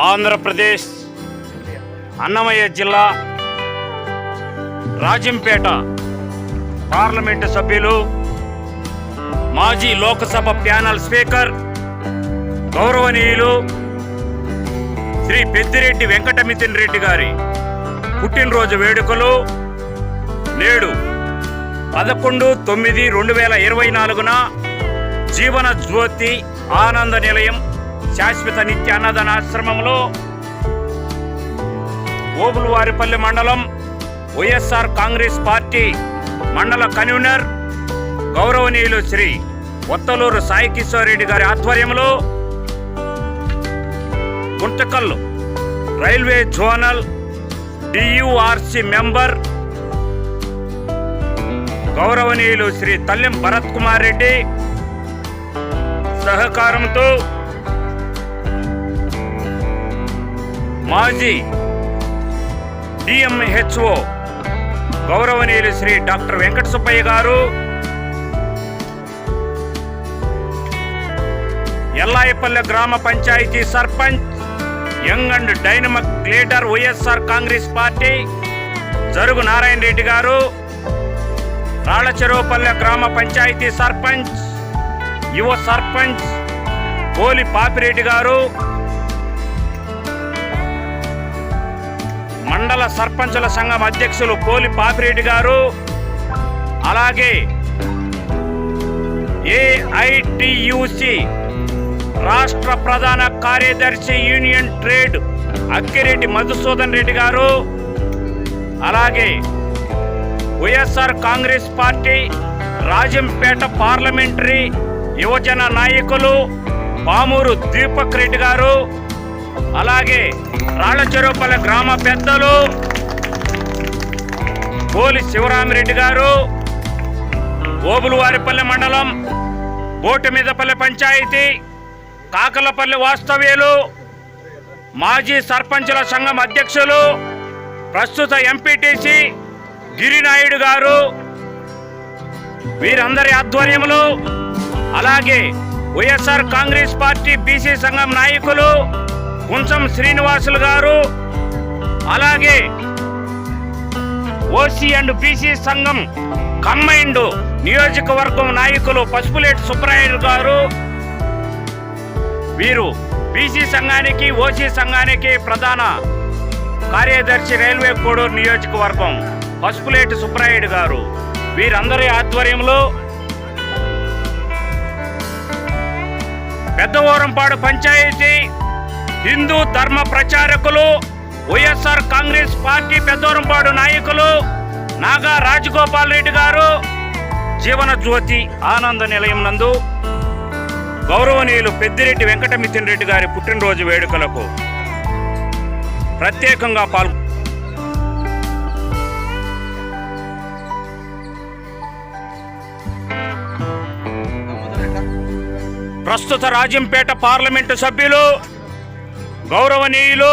ఆంధ్రప్రదేశ్ అన్నమయ్య జిల్లా రాజంపేట పార్లమెంటు సభ్యులు మాజీ లోకసభ ప్యానల్ స్పీకర్ గౌరవనీయులు శ్రీ పెద్దిరెడ్డి వెంకటమితిన్ రెడ్డి గారి పుట్టినరోజు వేడుకలు నేడు పదకొండు తొమ్మిది రెండు వేల ఇరవై నాలుగున జీవన జ్యోతి ఆనంద నిలయం శాశ్వత నిత్య అన్నదానాశ్రమంలో ఓబులవారిపల్లి మండలం వైఎస్ఆర్ కాంగ్రెస్ పార్టీ మండల కన్వీనర్ గౌరవనీయులు శ్రీ ఒత్తలూరు సాయి కిషోర్ రెడ్డి గారి ఆధ్వర్యంలో Guntakal railway zonal DURC member గౌరవనీయులు శ్రీ తల్లిం భరత్ కుమార్ రెడ్డి సహకారంతో మాజీ డిఎంహెచ్ఓ గౌరవనీయులు శ్రీ డాక్టర్ వెంకట సుబ్బయ్య గారు ఎల్లాయపల్లె గ్రామ panchayat sarpanch young and dynamic leader YSR Congress party Jarugu Narayana Reddy గారు రాళ్ళచెరువుపల్లె గ్రామ పంచాయతీ సర్పంచ్ యువ సర్పంచ్ కోలి పాపిరెడ్డి గారు మండల సర్పంచుల సంఘం అధ్యక్షులు కోలి పాపిరెడ్డి గారు అలాగే ఏఐటియుసి రాష్ట్ర ప్రధాన కార్యదర్శి యూనియన్ ట్రేడ్ అక్కిరెడ్డి మధుసూదన్ రెడ్డి గారు అలాగే YSR Congress party Rajampet parliamentary యువజన నాయకులు పామూరు దీపక్ రెడ్డి గారు అలాగే రాళ్ళచెరువుపల్లె గ్రామ పెద్దలు పోలి శివరామిరెడ్డి గారు ఓబులవారిపల్లె మండలం బోటుమీదపల్లె పంచాయతీ కాకలపల్లి వాస్తవ్యులు మాజీ సర్పంచుల సంఘం అధ్యక్షులు ప్రస్తుత ఎంపీటీసీ గిరినాయుడు గారు వీరందరి ఆధ్వర్యంలో అలాగే వైఎస్ఆర్ కాంగ్రెస్ పార్టీ బీసీ సంఘం నాయకులు కుంచం శ్రీనివాసులు గారు అలాగే ఓసీ అండ్ బీసీ సంఘం కమ్మైండ్ నియోజకవర్గం నాయకులు పసుపులేటి సుబ్రాయుడు గారు వీరు బీసీ సంఘానికి ఓసీ సంఘానికి ప్రధాన కార్యదర్శి రైల్వే కోడూరు నియోజకవర్గం పసుపులేటి సుబ్రాయుడు గారు. వీరందరి ఆధ్వర్యంలో పెద్దవోరంపాడు పంచాయతీ హిందూ ధర్మ ప్రచారకులు వైఎస్ఆర్ కాంగ్రెస్ పార్టీ పెద్దోరంపాడు నాయకులు నాగా రాజగోపాల్ రెడ్డి గారు జీవన జ్యోతి ఆనంద నిలయం నందు గౌరవనీయులు పెద్దిరెడ్డి వెంకటమితిన్ రెడ్డి గారి పుట్టినరోజు వేడుకలకు ప్రత్యేకంగా పాల్గొ ప్రస్తుత రాజంపేట పార్లమెంటు సభ్యులు గౌరవనీయులు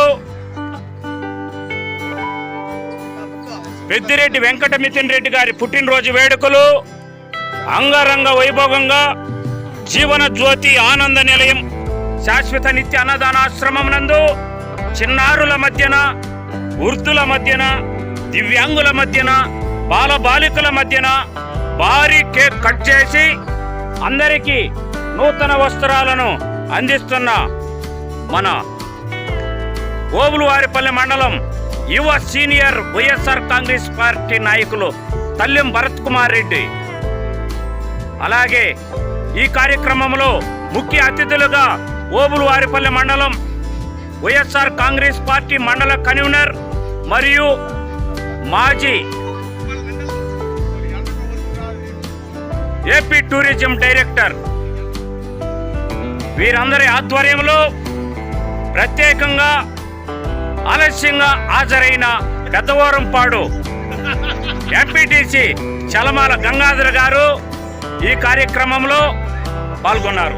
పెద్దిరెడ్డి వెంకటమితిన్ రెడ్డి గారి పుట్టినరోజు వేడుకలు అంగరంగ వైభవంగా జీవన జ్యోతి ఆనంద నిలయం శాశ్వత నిత్య అన్నదానాశ్రమం నందు చిన్నారుల మధ్యన వృద్ధుల మధ్యన దివ్యాంగుల మధ్యన బాలబాలికల మధ్యన భారీ కేక్ కట్ చేసి అందరికీ నూతన వస్త్రాలను అందిస్తున్న మన ఓబులవారిపల్లి మండలం యువ సీనియర్ వైఎస్ఆర్ కాంగ్రెస్ పార్టీ నాయకులు తల్లెం భరత్ కుమార్ రెడ్డి. అలాగే ఈ కార్యక్రమంలో ముఖ్య అతిథులుగా ఓబులవారిపల్లి మండలం వైఎస్ఆర్ కాంగ్రెస్ పార్టీ మండల కన్వీనర్ మరియు మాజీ ఏపీ టూరిజం డైరెక్టర్ వీరందరి ఆధ్వర్యంలో ప్రత్యేకంగా ఆలస్యంగా హాజరైన పెద్దవరంపాడు ఎంపీటీసీ చలమాల గంగాధర్ గారు ఈ కార్యక్రమంలో పాల్గొన్నారు.